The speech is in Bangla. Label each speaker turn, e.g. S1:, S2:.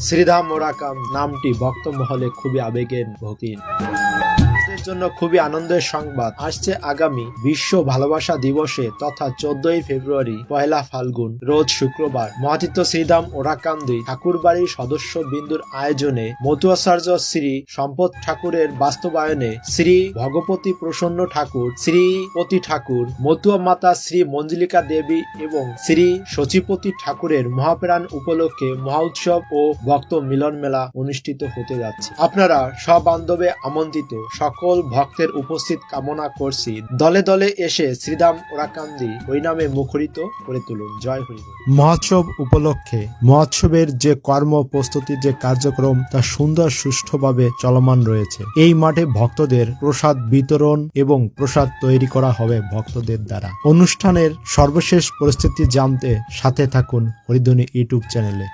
S1: শ্রীধাম মোরাকাম নামটি ভক্ত মহলে খুবই আবেগের ভকিন আমাদের জন্য খুবই আনন্দের সংবাদ। আসছে আগামী বিশ্ব ভালোবাসা দিবসে তথা চোদ্দই ফেব্রুয়ারি পয়লা ফাল্গুন, রোজ শুক্রবার। মহাতীর্থ শ্রীধাম ওরাকান্দি ঠাকুরবাড়ির সদস্য বিন্দুর আয়োজনে মতুয়াচার্য শ্রী সম্পদ ঠাকুরের বাস্তবায়নে শ্রী ভগবতী প্রসন্ন ঠাকুর, শ্রীপতি ঠাকুর, মতুয়া মাতা শ্রী মঞ্জুলিকা দেবী এবং শ্রী সচিপতি ঠাকুরের মহাপ্রাণ উপলক্ষে মহোৎসব ও ভক্ত মিলন মেলা অনুষ্ঠিত হতে যাচ্ছে। আপনারা সবান্ধবে আমন্ত্রিত সকল ভক্তের উপস্থিত কামনা করছি। দলে দলে এসে শ্রীধাম ওরাকান্দি ওই নামে মুখরিত করে তুলুন। জয় হরি মহোৎসব উপলক্ষে মহোৎসবের যে কর্ম প্রস্তুতির যে কার্যক্রম, তা সুন্দর সুষ্ঠুভাবে চলমান রয়েছে। এই মাঠে ভক্তদের প্রসাদ বিতরণ এবং প্রসাদ তৈরি করা হবে ভক্তদের দ্বারা। অনুষ্ঠানের সর্বশেষ পরিস্থিতি জানতে সাথে থাকুন হরিধ্বনি ইউটিউব চ্যানেলে।